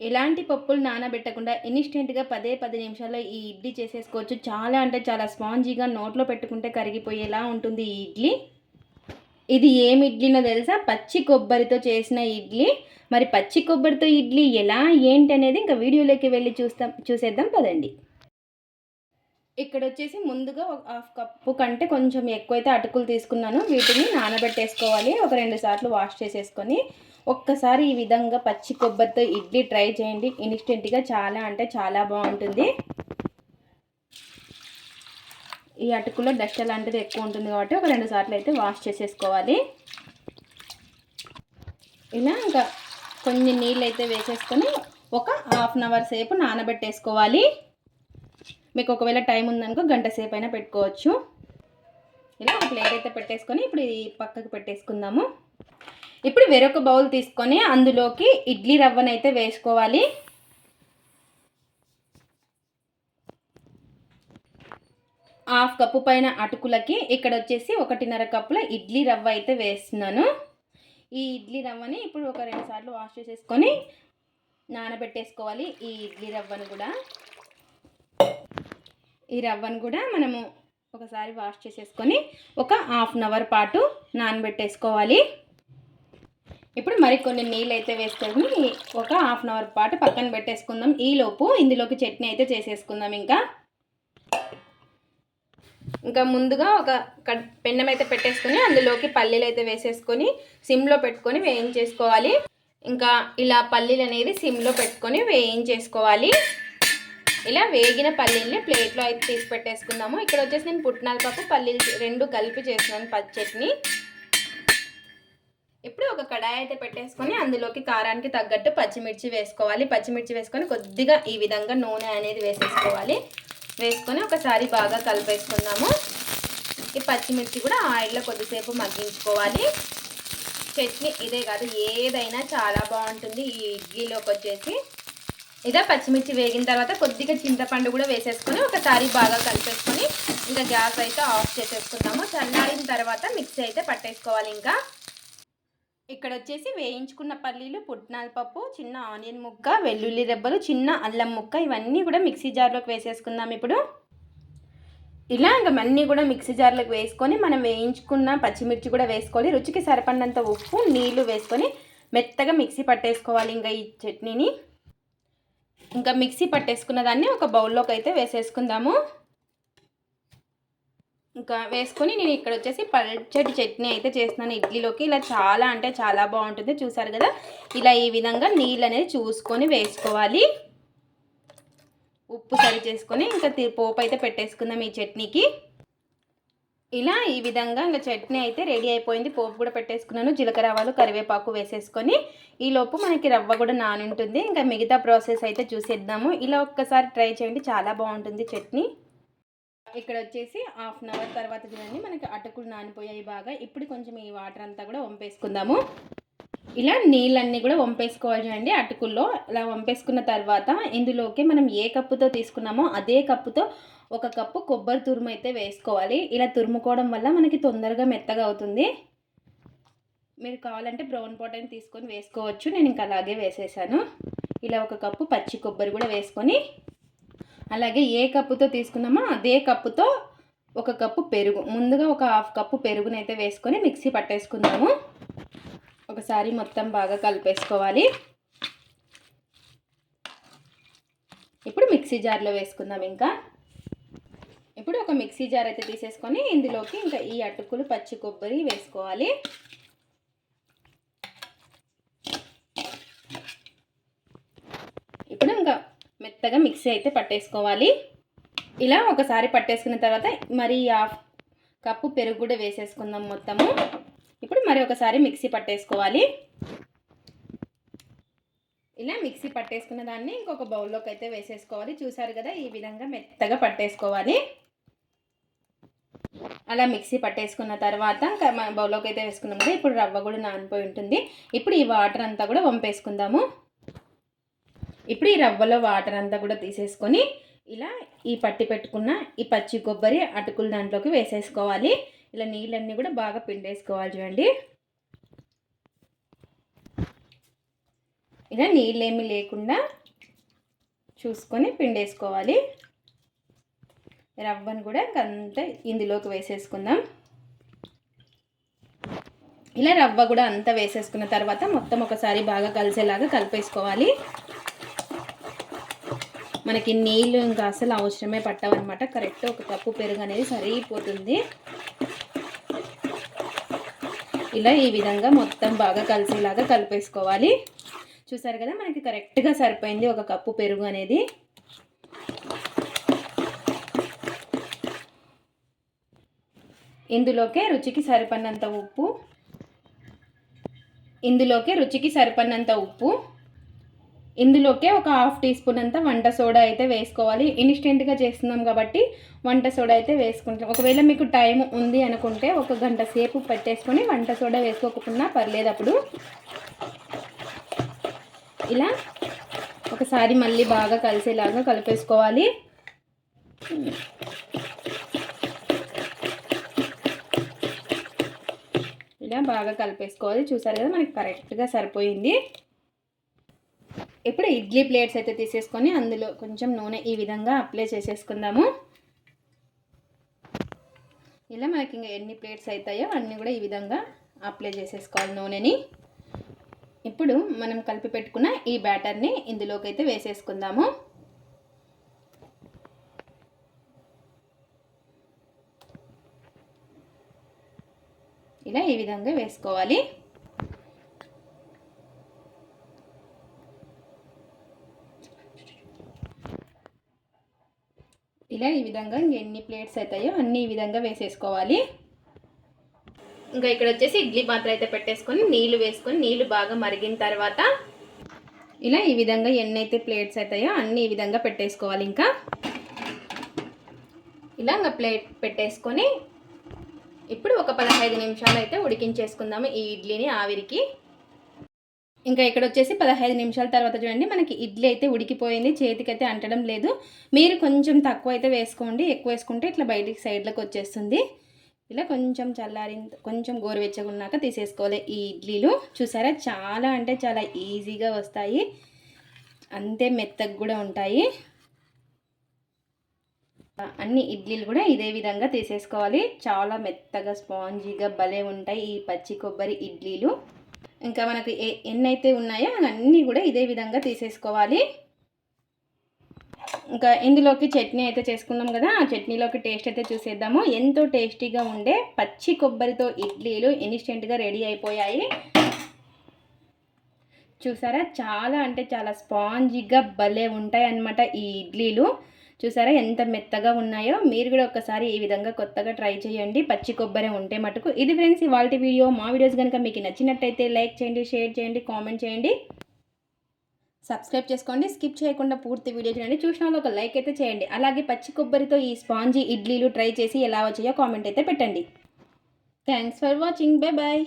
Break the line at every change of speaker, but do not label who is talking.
ఎలాంటి పప్పులు నానబెట్టకుండా ఇన్స్టెంట్గా పదే పది నిమిషాల్లో ఈ ఇడ్లీ చేసేసుకోవచ్చు. చాలా అంటే చాలా స్పాంజీగా నోట్లో పెట్టుకుంటే కరిగిపోయేలా ఉంటుంది ఈ ఇడ్లీ. ఇది ఏమి ఇడ్లీనో తెలుసా? పచ్చి కొబ్బరితో చేసిన ఇడ్లీ. మరి పచ్చి కొబ్బరితో ఇడ్లీ ఎలా ఏంటి అనేది ఇంకా వీడియోలోకి వెళ్ళి చూస్తాం చూసేద్దాం పదండి. ఇక్కడ వచ్చేసి ముందుగా ఒక హాఫ్ కప్పు కంటే కొంచెం ఎక్కువైతే అటుకులు తీసుకున్నాను. వీటిని నానబెట్టేసుకోవాలి. ఒక రెండు సార్లు వాష్ చేసేసుకొని ఒక్కసారి ఈ విధంగా పచ్చి కొబ్బరితో ఇడ్లీ ట్రై చేయండి. ఇన్స్టెంట్గా చాలా అంటే చాలా బాగుంటుంది. ఈ అటుకులో డస్ట్ అలాంటిది ఎక్కువ ఉంటుంది కాబట్టి ఒక రెండు సార్లు అయితే వాష్ చేసేసుకోవాలి. ఇలా ఇంకా కొన్ని నీళ్ళు అయితే వేసేసుకొని ఒక హాఫ్ అన్ అవర్ సేపు నానబెట్టేసుకోవాలి. మీకు ఒకవేళ టైం ఉందనుకో గంట సేపు అయినా పెట్టుకోవచ్చు. ఇలా ఒక ప్లేట్ అయితే పెట్టేసుకొని ఇప్పుడు ఈ పక్కకు పెట్టేసుకుందాము. ఇప్పుడు వేరొక బౌల్ తీసుకొని అందులోకి ఇడ్లీ రవ్వనైతే వేసుకోవాలి. హాఫ్ కప్పు పైన అటుకులకి ఇక్కడ వచ్చేసి ఒకటిన్నర కప్పుల ఇడ్లీ రవ్వ అయితే వేస్తున్నాను. ఈ ఇడ్లీ రవ్వని ఇప్పుడు ఒక రెండు సార్లు వాష్ చేసేసుకొని నానబెట్టేసుకోవాలి ఈ ఇడ్లీ రవ్వను కూడా. ఈ రవ్వను కూడా మనము ఒకసారి వాష్ చేసేసుకొని ఒక హాఫ్ అన్ అవర్ పాటు నానబెట్టేసుకోవాలి. ఇప్పుడు మరికొన్ని నీళ్ళు అయితే వేసుకొని ఒక హాఫ్ అన్ అవర్ పాటు పక్కన పెట్టేసుకుందాం. ఈలోపు ఇందులోకి చట్నీ అయితే చేసేసుకుందాం ఇంకా. ఇంకా ముందుగా ఒక కడ్ పెన్నం అయితే పెట్టేసుకొని అందులోకి పల్లీలు అయితే వేసేసుకొని సిమ్లో పెట్టుకొని వేయించేసుకోవాలి. ఇంకా ఇలా పల్లీలు అనేది సిమ్లో పెట్టుకొని వేయించేసుకోవాలి. ఇలా వేగిన పల్లీల్ని ప్లేట్లో అయితే తీసి పెట్టేసుకుందాము. ఇక్కడ వచ్చేసి నేను పుట్నాల పప్పు పల్లీలు రెండు కలిపి చేసినాను పచ్చట్ని ఇప్పుడు ఒక కడాయి అయితే పెట్టేసుకొని అందులోకి కారానికి తగ్గట్టు పచ్చిమిర్చి వేసుకోవాలి. పచ్చిమిర్చి వేసుకొని కొద్దిగా ఈ విధంగా నూనె అనేది వేసేసుకోవాలి. వేసుకొని ఒకసారి బాగా కలిపేసుకుందాము. ఈ పచ్చిమిర్చి కూడా ఆయిల్లో కొద్దిసేపు మగ్గించుకోవాలి. చట్నీ ఇదే కాదు ఏదైనా చాలా బాగుంటుంది ఈ ఇడ్లీలోకి వచ్చేసి. ఇదే పచ్చిమిర్చి వేగిన తర్వాత కొద్దిగా చింతపండు కూడా వేసేసుకొని ఒకసారి బాగా కలిపేసుకొని ఇంకా గ్యాస్ అయితే ఆఫ్ చేసేసుకుందాము. చల్లారిన తర్వాత మిక్సీ అయితే పట్టేసుకోవాలి ఇంకా. ఇక్కడ వచ్చేసి వేయించుకున్న పల్లీలు పుట్నాల పప్పు చిన్న ఆనియన్ ముక్క వెల్లుల్లి రెబ్బలు చిన్న అల్లం ముక్క ఇవన్నీ కూడా మిక్సీ జార్లోకి వేసేసుకుందాం ఇప్పుడు. ఇలా ఇంకా అన్నీ కూడా మిక్సీ జార్లోకి వేసుకొని మనం వేయించుకున్న పచ్చిమిర్చి కూడా వేసుకోవాలి. రుచికి సరిపడినంత ఉప్పు నీళ్ళు వేసుకొని మెత్తగా మిక్సీ పట్టేసుకోవాలి ఇంకా ఈ చట్నీని. ఇంకా మిక్సీ పట్టేసుకున్న దాన్ని ఒక బౌల్లోకి అయితే వేసేసుకుందాము. ఇంకా వేసుకొని నేను ఇక్కడ వచ్చేసి పల్చటి చట్నీ అయితే చేస్తున్నాను ఇడ్లీలోకి. ఇలా చాలా అంటే చాలా బాగుంటుంది చూసారు కదా? ఇలా ఈ విధంగా నీళ్ళు అనేది చూసుకొని వేసుకోవాలి. ఉప్పు సరి చేసుకొని ఇంకా పోపు అయితే పెట్టేసుకుందాం ఈ చట్నీకి. ఇలా ఈ విధంగా ఇంకా చట్నీ అయితే రెడీ అయిపోయింది. పోపు కూడా పెట్టేసుకున్నాను. జీలకర్ర ఆవాలు కరివేపాకు వేసేసుకొని ఈలోపు మనకి రవ్వ కూడా నానుంటుంది. ఇంకా మిగతా ప్రాసెస్ అయితే చూసేద్దాము. ఇలా ఒక్కసారి ట్రై చేయండి. చాలా బాగుంటుంది చట్నీ. ఇక్కడ వచ్చేసి హాఫ్ అన్ అవర్ తర్వాత చూడండి మనకి అటుకులు నానిపోయాయి బాగా. ఇప్పుడు కొంచెం ఈ వాటర్ అంతా కూడా వంపేసుకుందాము. ఇలా నీళ్ళన్నీ కూడా వంపేసుకోవాలి చూడండి అటుకుల్లో. ఇలా వంపేసుకున్న తర్వాత ఇందులోకి మనం ఏ కప్పుతో తీసుకున్నామో అదే కప్పుతో ఒక కప్పు కొబ్బరి తురుము అయితే వేసుకోవాలి. ఇలా తురుముకోవడం వల్ల మనకి తొందరగా మెత్తగా అవుతుంది. మీరు కావాలంటే బ్రౌన్ పాటని తీసుకొని వేసుకోవచ్చు. నేను ఇంకా అలాగే వేసేసాను. ఇలా ఒక కప్పు పచ్చి కొబ్బరి కూడా వేసుకొని అలాగే ఏ కప్పుతో తీసుకున్నామో అదే కప్పుతో ఒక కప్పు పెరుగు. ముందుగా ఒక హాఫ్ కప్పు పెరుగునైతే వేసుకొని మిక్సీ పట్టేసుకుందాము. ఒకసారి మొత్తం బాగా కలిపేసుకోవాలి. ఇప్పుడు మిక్సీ జార్లో వేసుకుందాం ఇంకా. ఇప్పుడు ఒక మిక్సీ జార్ అయితే తీసేసుకొని ఇందులోకి ఇంకా ఈ అటుకులు పచ్చి కొబ్బరి వేసుకోవాలి ఇప్పుడు ఇంకా మెత్తగా మిక్సీ అయితే పట్టేసుకోవాలి. ఇలా ఒకసారి పట్టేసుకున్న తర్వాత మరి హాఫ్ కప్పు పెరుగు కూడా వేసేసుకుందాం మొత్తము. ఇప్పుడు మరి ఒకసారి మిక్సీ పట్టేసుకోవాలి. ఇలా మిక్సీ పట్టేసుకున్న దాన్ని ఇంకొక బౌల్లోకి అయితే వేసేసుకోవాలి. చూసారు కదా ఈ విధంగా మెత్తగా పట్టేసుకోవాలి. అలా మిక్సీ పట్టేసుకున్న తర్వాత ఇంకా బౌల్లోకి అయితే వేసుకున్నాం కదా ఇప్పుడు రవ్వ కూడా నానిపోయి ఉంటుంది. ఇప్పుడు ఈ వాటర్ అంతా కూడా వంపేసుకుందాము. ఇప్పుడు ఈ రవ్వలో వాటర్ అంతా కూడా తీసేసుకొని ఇలా ఈ పట్టి పెట్టుకున్న ఈ పచ్చి కొబ్బరి అటుకులు దాంట్లోకి వేసేసుకోవాలి. ఇలా నీళ్ళన్నీ కూడా బాగా పిండేసుకోవాలి చూడండి. ఇలా నీళ్ళేమి లేకుండా చూసుకొని పిండేసుకోవాలి. రవ్వను కూడా అంతా ఇందులోకి వేసేసుకుందాం. ఇలా రవ్వ కూడా అంతా వేసేసుకున్న తర్వాత మొత్తం ఒకసారి బాగా కలిసేలాగా కలిపేసుకోవాలి. మనకి నీళ్ళు ఇంకా అసలు అవసరమే పట్టవన్నమాట. కరెక్ట్ ఒక కప్పు పెరుగు అనేది సరిపోతుంది. ఇలా ఈ విధంగా మొత్తం బాగా కలిసేలాగా కలిపేసుకోవాలి. చూసారు కదా మనకి కరెక్ట్గా సరిపోయింది ఒక కప్పు పెరుగు అనేది. ఇందులోకే రుచికి సరిపడినంత ఉప్పు. ఇందులోకే రుచికి సరిపడినంత ఉప్పు. ఇందులోకే ఒక హాఫ్ టీ స్పూన్ అంతా వంట సోడా అయితే వేసుకోవాలి. ఇన్స్టెంట్గా చేస్తున్నాం కాబట్టి వంట సోడా అయితే వేసుకుంటాం ఒకవేళ మీకు టైం ఉంది అనుకుంటే ఒక గంట సేపు పెట్టేసుకొని వంట సోడా వేసుకోకుండా పర్లేదు అప్పుడు. ఇలా ఒకసారి మళ్ళీ బాగా కలిసేలాగా కలిపేసుకోవాలి. ఇలా బాగా కలిపేసుకోవాలి. చూసారు కదా మనకి కరెక్ట్గా సరిపోయింది. ఇప్పుడు ఇడ్లీ ప్లేట్స్ అయితే తీసేసుకొని అందులో కొంచెం నూనె ఈ విధంగా అప్లై చేసేసుకుందాము. ఇలా మనకి ఇంకా ఎన్ని ప్లేట్స్ అవుతాయో అన్నీ కూడా ఈ విధంగా అప్లై చేసేసుకోవాలి నూనెని. ఇప్పుడు మనం కలిపి పెట్టుకున్న ఈ బ్యాటర్ని ఇందులోకి అయితే వేసేసుకుందాము. ఇలా ఈ విధంగా వేసుకోవాలి. ఇలా ఈ విధంగా ఎన్ని ప్లేట్స్ అవుతాయో అన్నీ ఈ విధంగా వేసేసుకోవాలి. ఇంకా ఇక్కడ వచ్చేసి ఇడ్లీ పాత్ర అయితే పెట్టేసుకొని నీళ్ళు వేసుకొని నీళ్ళు బాగా మరిగిన తర్వాత ఇలా ఈ విధంగా ఎన్ని అయితే ప్లేట్స్ అవుతాయో అన్నీ ఈ విధంగా పెట్టేసుకోవాలి ఇంకా. ఇలా ఇంకా ప్లేట్ పెట్టేసుకొని ఇప్పుడు ఒక పదహైదు నిమిషాలు అయితే ఉడికించేసుకుందాము ఈ ఇడ్లీని ఆవిరికి. ఇంకా ఇక్కడ వచ్చేసి పదహైదు నిమిషాల తర్వాత చూడండి మనకి ఇడ్లీ అయితే ఉడికిపోయింది చేతికి అయితే అంటడం లేదు. మీరు కొంచెం తక్కువ అయితే వేసుకోండి ఎక్కువ వేసుకుంటే ఇట్లా బయటికి సైడ్లోకి వచ్చేస్తుంది. ఇలా కొంచెం చల్లారి కొంచెం గోరువెచ్చగా ఉన్నాక తీసేసుకోవాలి ఈ ఇడ్లీలు. చూసారా చాలా అంటే చాలా ఈజీగా వస్తాయి. అంతే మెత్తగా కూడా ఉంటాయి. అన్ని ఇడ్లీలు కూడా ఇదే విధంగా తీసేసుకోవాలి. చాలా మెత్తగా స్పాంజీగా భలే ఉంటాయి ఈ పచ్చి కొబ్బరి ఇడ్లీలు. ఇంకా మనకి ఏ ఎన్నైతే ఉన్నాయో అన్నీ కూడా ఇదే విధంగా తీసేసుకోవాలి. ఇంకా ఇందులోకి చట్నీ అయితే చేసుకున్నాం కదా ఆ చట్నీలోకి టేస్ట్ అయితే చూసేద్దాము. ఎంతో టేస్టీగా ఉండే పచ్చి కొబ్బరితో ఇడ్లీలు ఇన్స్టెంట్గా రెడీ అయిపోయాయి. చూసారా? చాలా అంటే చాలా స్పాంజీగా భలే ఉంటాయి అన్నమాట ఈ ఇడ్లీలు. చూసారా ఎంత మెత్తగా ఉన్నాయో? మీరు కూడా ఒకసారి ఈ విధంగా కొత్తగా ట్రై చేయండి. పచ్చి కొబ్బరి ఉంటే మటుకు. ఇది ఫ్రెండ్స్ ఇవాళ వీడియో. మా వీడియోస్ కనుక మీకు నచ్చినట్టయితే లైక్ చేయండి షేర్ చేయండి కామెంట్ చేయండి. సబ్స్క్రైబ్ చేసుకోండి. స్కిప్ చేయకుండా పూర్తి వీడియో చూడండి. చూసిన ఒక లైక్ అయితే చేయండి. అలాగే పచ్చి కొబ్బరితో ఈ స్పాంజీ ఇడ్లీలు ట్రై చేసి ఎలా వచ్చాయో కామెంట్ అయితే పెట్టండి. Thanks for watching. Bye bye